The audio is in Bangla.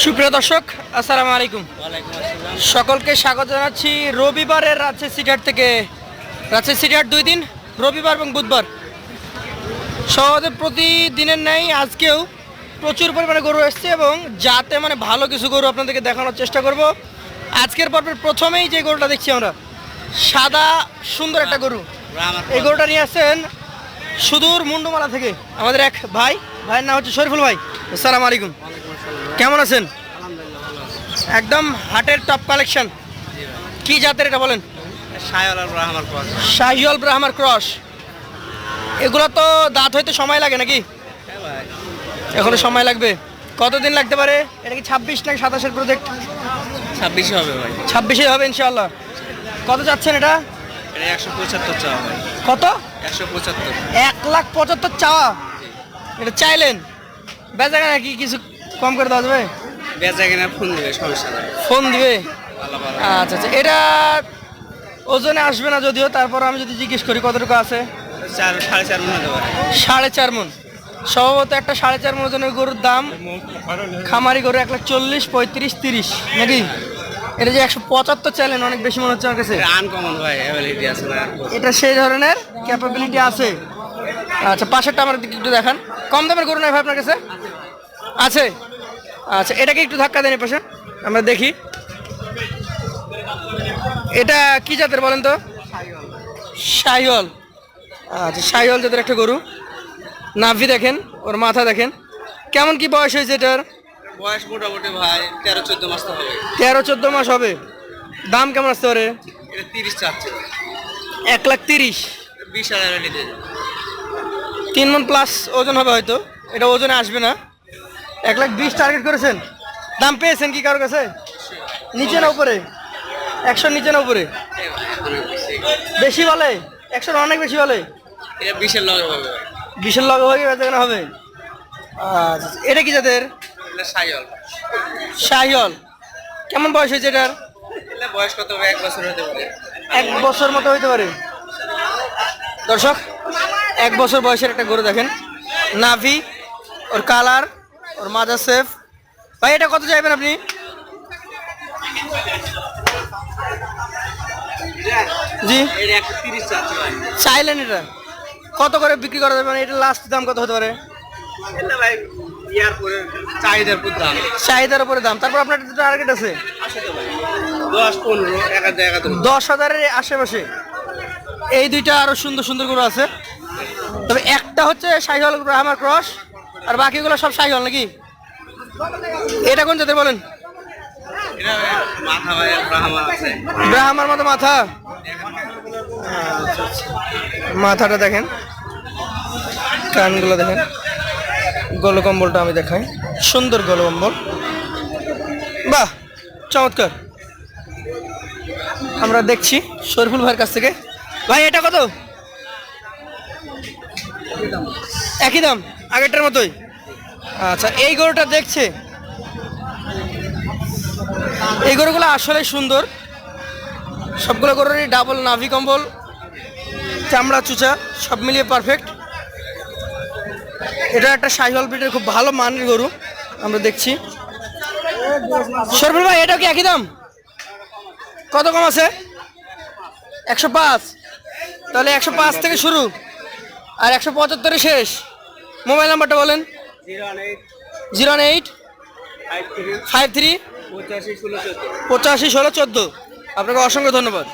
সুপ্রিয় দর্শক আসসালামু আলাইকুম। সকলকে স্বাগত জানাচ্ছি রবিবারের রাজশাহী সিটিহাট থেকে। রাজশাহী সিটিহাট দুই দিন রবিবার এবং বুধবার। সহজে প্রতিদিনের ন্যায় আজকেও প্রচুর পরিমাণে গরু এসছে এবং যাতে মানে ভালো কিছু গরু আপনাদেরকে দেখানোর চেষ্টা করব। আজকের পর্বের প্রথমেই যে গরুটা দেখছি আমরা সাদা সুন্দর একটা গরু। এই গরুটা নিয়ে আসছেন সুদূর মুন্ডুমালা থেকে আমাদের এক ভাই। ভাইয়ের নাম হচ্ছে শরীফুল ভাই। আসসালামু আলাইকুম। কেমন আছেন? একদম হাটের টপ কালেকশন কি জাতের এটা বলেন? শাহিওয়াল ব্রাহ্মার ক্রস। এগুলো তো দাঁত হইতে সময় লাগে নাকি? এখনও সময় লাগবে। কতদিন লাগতে পারে? এটা কি ছাব্বিশ নাকি সাতাশের প্রজেক্ট ছাব্বিশে হবে ভাই। ছাব্বিশে হবে ইনশাল্লাহ কত যাচ্ছেন এটা? একশো পঁচাত্তর চাওয়া কত? একশো পঁচাত্তর। এক লাখ পঁচাত্তর চাওয়া। এটা চাইলেন? বেচা কেনা কি কিছু কম করে দেওয়া যাবে? বেচা কেনার ফোন দেবে সমস্যা নাই। ফোন দিবে? আচ্ছা আচ্ছা এটা ওজনে আসবে না যদিও তারপর আমি যদি জিজ্ঞেস করি কতটুকু আছে? চার সাড়ে চার মনে সাড়ে চার মন। সম্ভবত একটা সাড়ে চার মন ওজনের গরুর দাম খামারি গরু এক লাখ চল্লিশ পঁয়ত্রিশ তিরিশ নাকি? এটা যে একশো পঁচাত্তর চাইলেন অনেক বেশি মনে হচ্ছে আমার কাছে। এটা আনকমন ভাই অ্যাভেলিটি আছে না। এটা সেই ধরনের ক্যাপাবিলিটি আছে। আচ্ছা পাশেরটা আমার দিকে একটু দেখান। কম দামের গরু নাই ভাই আপনার কাছে? আছে? আচ্ছা এটাকে একটু ধাক্কা দেন পাশে। আমরা দেখি। এটা কি জাতের বলেন তো? শাহিওয়াল। আচ্ছা শাহিওয়াল জাতের একটা গরু। নাভি দেখেন ওর মাথা দেখেন। কেমন কি বয়স হয়েছে এটার? বয়স মোটামুটি ভাই তেরো চোদ্দ মাস তো হবে। তেরো চোদ্দ মাস হবে। দাম কেমন আসতে পারে? এটা তিরিশ চাচ্ছে। এক লাখ তিরিশ। বিশ হাজার তিন মন প্লাস ওজন হবে হয়তো। এটা ওজনে আসবে না। এক লাখ বিশ টার্গেট করেছেন। দাম পেয়েছেন কি কারোর কাছে? নিচে না উপরে? একশো নিচে না উপরে? বেশি। বলে? একশোর অনেক বেশি বলে? বিশের লগে হবে বিশের লগে হয়ে বেচা কেনা হবে। আচ্ছা এটা কি যাদের সাইল কেমন বয়স হয়েছে এটার? এটা বয়স কত হবে? এক বছর হতে পারে। এক বছর মতো হইতে পারে। দর্শক এক বছর বয়সের একটা গরু দেখেন। নাভি ওর কালার ওর মাজা সেফ ভাই, এটা কত চাইবেন আপনি? জি। চাইলেন এটা। কত করে বিক্রি করা যাবে? মানে এটা লাস্ট দাম কত হতে পারে? চাহিদার উপরে দাম। তারপর আপনার টার্গেট আছে? দশ হাজারের আশেপাশে। এই দুইটা আরও সুন্দর সুন্দর গরু আছে। তবে একটা হচ্ছে শাহিওয়াল আমার ক্রস। আর বাকিগুলো সব শাহিওয়াল নাকি? এটা কোন জাতের বলেন? ব্রাহ্মার মতো মাথা। মাথাটা দেখেন। কানগুলো দেখেন। গলকম্বলটা আমি দেখাই। সুন্দর গলকম্বল। বাহ, চমৎকার। আমরা দেখছি শরীফুল ভাইয়ের কাছ থেকে। ভাই, এটা কত? একই দাম। আগেরটার মতোই? আচ্ছা এই গরুটা দেখছে? এই গরুগুলো আসলে সুন্দর। সবগুলো গরুরই ডাবল নাভি কম্বল, চামড়া চুচা, সব মিলিয়ে পারফেক্ট এটা একটা সাইহল ব্রিডের খুব ভালো মানের গরু, আমরা দেখছি। সরফুল ভাই এটা কি একই দাম? কত কম আছে? একশো পাঁচ। তাহলে একশো পাঁচ থেকে শুরু। আর একশো পঁচাত্তরে শেষ। মোবাইল নাম্বারটা বলেন। Zero eight zero eight five three পঁচাশি ষোলো চোদ্দ। পঁচাশি ষোলো চোদ্দ। আপনাকে অসংখ্য ধন্যবাদ।